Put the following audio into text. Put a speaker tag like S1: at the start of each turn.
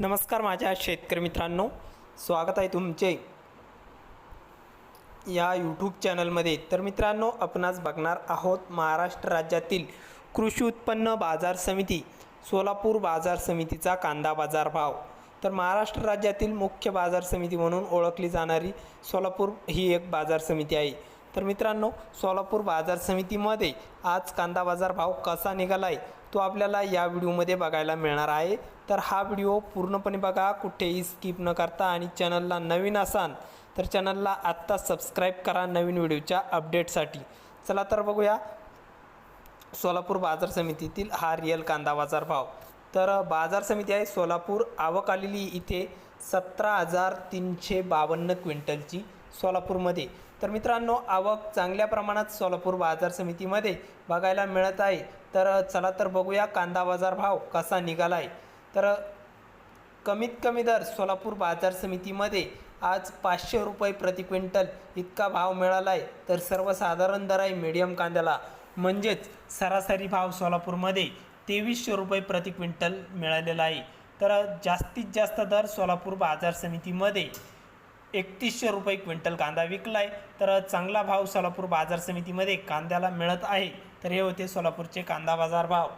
S1: नमस्कार माझ्या शेतकरी मित्रांनो स्वागत आहे तुमचे या यूट्यूब चॅनलमध्ये तर मित्रांनो आपणास बघणार आहोत महाराष्ट्र राज्यातील कृषी उत्पन्न बाजार समिती सोलापूर बाजार समितीचा कांदा बाजार भाव. तर महाराष्ट्र राज्यातील मुख्य बाजार समिती म्हणून ओळखली जाणारी सोलापूर ही एक बाजार समिती आहे. तर मित्रांनो सोलापूर बाजार समितीमध्ये आज कांदा बाजार भाव कसा निघाला आहे तो आपल्याला या व्हिडिओमध्ये बघायला मिळणार आहे. तर हा व्हिडिओ पूर्णपणे बघा कुठेही स्किप न करता आणि चॅनलला नवीन असाल तर चॅनलला आत्ता सबस्क्राईब करा नवीन व्हिडिओच्या अपडेटसाठी. चला तर बघूया सोलापूर बाजार समितीतील हा रिअल कांदा बाजार भाव. तर बाजार समिती आहे सोलापूर. आवक आलेली इथे सतरा हजार तीनशे बावन्न क्विंटलची सोलापूरमध्ये. तर मित्रांनो आवक चांगल्या प्रमाणात सोलापूर बाजार समितीमध्ये बघायला मिळत आहे. तर चला तर बघूया कांदा बाजार भाव कसा निघाला आहे तर कमीत कमी दर सोलापूर बाजार समितीमध्ये आज पाचशे रुपये प्रति क्विंटल इतका भाव मिळाला आहे तर सर्वसाधारण दर आहे मीडियम कांद्याला. म्हणजेच सरासरी भाव सोलापूरमध्ये तेवीसशे रुपये प्रति क्विंटल मिळालेला आहे. तर जास्तीत जास्त दर सोलापूर बाजार समितीमध्ये एकतीसशे रुपये क्विंटल कांदा विकला आहे तर चांगला भाव सोलापूर बाजार समितीमध्ये कांद्याला मिळत आहे. तर हे होते सोलापूरचे कांदा बाजार भाव.